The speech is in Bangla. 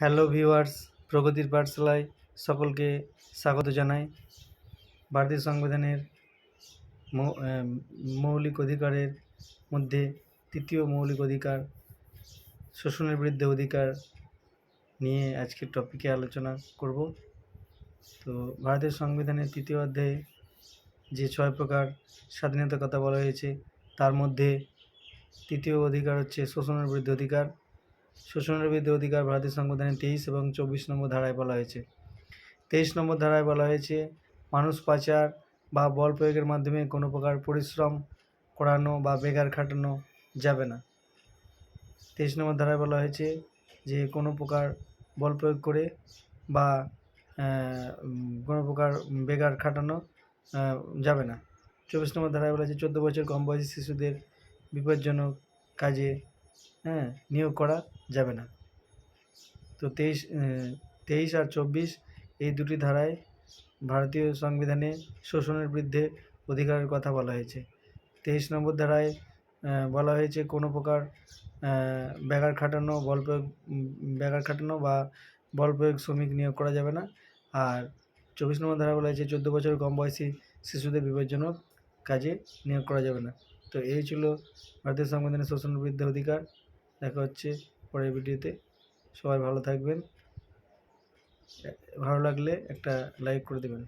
হ্যালো ভিউয়ার্স, প্রগতির পাঠশালায় সকলকে স্বাগত জানাই। ভারতীয় সংবিধানের মৌলিক অধিকারের মধ্যে তৃতীয় মৌলিক অধিকার, শোষণের বিরুদ্ধে অধিকার নিয়ে আজকের টপিকে আলোচনা করব। তো ভারতের সংবিধানের তৃতীয় অধ্যায়ে যে ছয় প্রকার স্বাধীনতার কথা বলা হয়েছে, তার মধ্যে তৃতীয় অধিকার হচ্ছে শোষণের বিরুদ্ধে অধিকার শোষণের বিরুদ্ধে অধিকার ভারতীয় সংবিধানের তেইশ এবং চব্বিশ নম্বর ধারায় বলা হয়েছে। তেইশ নম্বর ধারায় বলা হয়েছে, মানুষ পাচার বা বল প্রয়োগের মাধ্যমে কোনো প্রকার পরিশ্রম করানো বা বেকার খাটানো যাবে না। তেইশ নম্বর ধারায় বলা হয়েছে যে কোনো প্রকার বল প্রয়োগ করে বা কোনো প্রকার বেকার খাটানো যাবে না। চব্বিশ নম্বর ধারায় বলা হয়েছে, চোদ্দ বছর কম বয়সী শিশুদের বিপজ্জনক কাজে হ্যাঁ নিয়োগ করা যাবে না। তো তেইশ তেইশ আর চব্বিশ এই দুটি ধারায় ভারতীয় সংবিধানে শোষণের বিরুদ্ধে অধিকারের কথা বলা হয়েছে। তেইশ নম্বর ধারায় বলা হয়েছে কোনো প্রকার বেকার খাটানো, বল প্রয়োগ বেকার খাটানো বা বল প্রয়োগ শ্রমিক নিয়োগ করা যাবে না। আর চব্বিশ নম্বর ধারা বলা হয়েছে চোদ্দ বছর কম বয়সী শিশুদের বিপজ্জনক কাজে নিয়োগ করা যাবে না। তো এই ছিল ভারতীয় সংবিধানের শোষণ বিরুদ্ধে অধিকার। দেখা হচ্ছে পরের ভিডিওতে। সবাই ভালো থাকবেন। ভালো লাগলে একটা লাইক করে দেবেন।